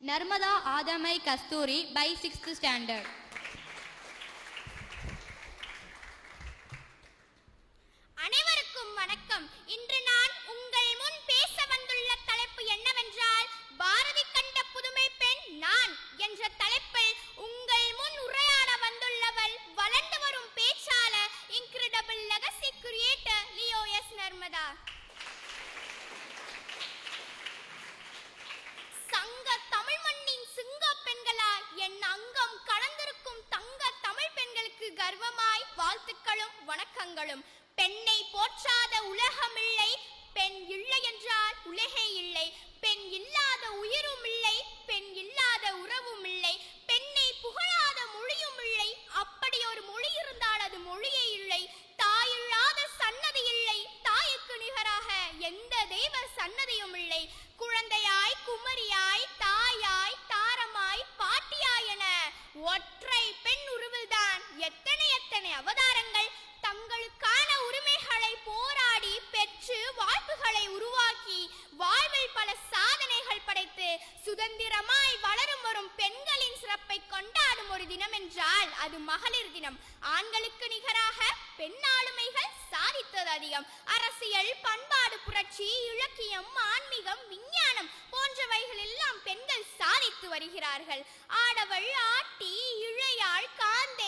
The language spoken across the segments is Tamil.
நர்மதா ஆதமை கஸ்தூரி பை சிக்ஸ்த் ஸ்டாண்டர்ட். அனைவருக்கும் வணக்கம். இன்று நான் உங்கள் முன் பேச வந்துள்ள தலைப்பு என்னவென்றால் பாரதி கண்ட புதுமை பெண் நான் என்ற தலைப்பில் பெண்ணுக்கு கர்வமாய் வாழ்த்துக்களும் வணக்கங்களும். பெண்ணை போற்றாத உலகமில்லை. பெண் இல்லை என்றால் உலகே இல்லை. பெண் இல்லாத உயிர் எத்தனை எத்தனை அவதாரங்கள் தங்களுக்கான உரிமைகளை போராடி பெற்று வாய்ப்புகளை உருவாக்கி வாழ்வில் பல சாதனைகள் படைத்து சுதந்திரமாய் வளரும் வரும் பெண்களின் சிறப்பை கொண்டாடும் ஒரு தினம் என்றால் அது மகளிர் தினம். ஆண்களுக்கு நிகராக பெண் ஆளுமைகள் சாதித்தது அதிகம். அரசியல் பண்பாடு புரட்சி இலக்கியம் ஆன்மீகம் விஞ்ஞானம் போன்றவைகள் எல்லாம் பெண்கள் சாதித்து வருகிறார்கள். ஆடவள் ஆட்டி இழையாள் காந்தே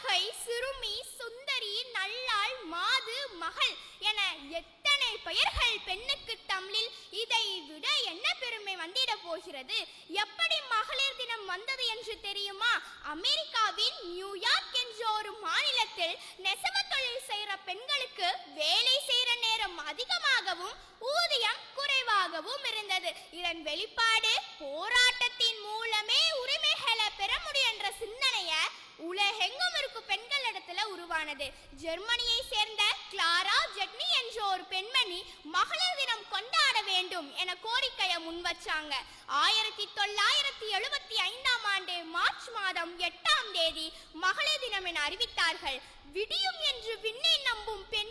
காரிகை சிறுமி சுந்தரி நல்லாள் மாது மகள் என எத்தனை பெயர்கள் பெண்ணுக்கு தமிழில் இதை விட என்ன பெருமை வந்திட போகிறது? எப்படி மகளிர் தினம் வந்தது என்று தெரியுமா? அமெரிக்காவின் நியூயார்க் என்ற ஒரு மாநிலத்தில் நெசவு தொழில் செய்கிற பெண்களுக்கு வேலை செய்கிற நேரம் அதிகமாகவும் ஊதியம் குறைவாகவும் இருந்தது. இதன் வெளிப்பாடு போராட்டத்தின் மூலமே உரிமைகளை பெற முடியும் என்ற சிந்தனையை உலகெங்கும் இருக்கும் பெண்களிடத்துல உருவானது. ஜெர்மனியை சேர்ந்த கிளாரா ஜெட்னி என்ற ஒரு பெண்மணி மகளிர் தினம் கொண்டாட வேண்டும் என கோரிக்கையை முன்வச்சாங்க ஆயிரத்தி தொள்ளாயிரத்தி எழுபத்தி ஐந்தாம் ஆண்டு மார்ச் மாதம் எட்டாம் தேதி மகளிர் தினம் என அறிவித்தார்கள். விடியும் என்று விண்ணை நம்பும் பெண்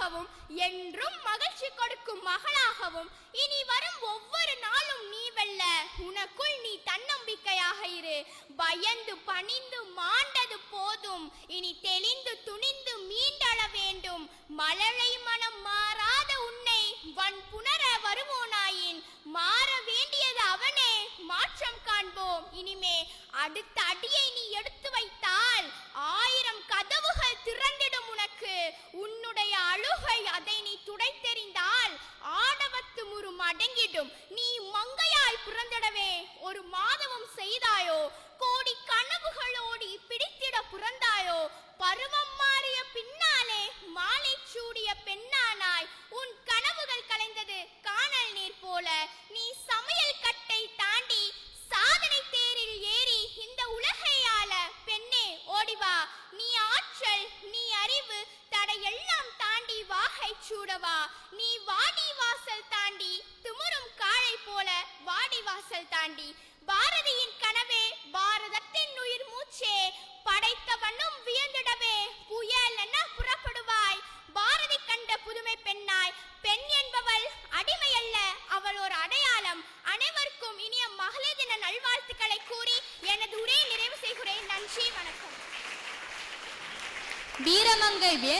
மகளாகவும் என்றும் மகிழ்ச்சி கொடுக்கும் மகளாகவும் இனி வரும் ஒவ்வொரு நாளும் நீ வெல்ல உனக்குள் நீ தன்னம்பிக்கையாக இரு. பயந்து பணிந்து மாண்டது போதும். இனி தெளிந்து துணிந்து மீண்டள வேண்டும். மலரை மனம் மாறாத உன்னை வன் புணர வருவோனாயின் மாற வேண்டியது அவனே. மாற்றம் காண்போம். இனிமே அடுத்த ஒரு மாதவம் செய்தாயோ? கோடி கனவுகளோடி பிடித்திட பிறந்தாயோ பருவம்மா ವೀರಮಂಗೈ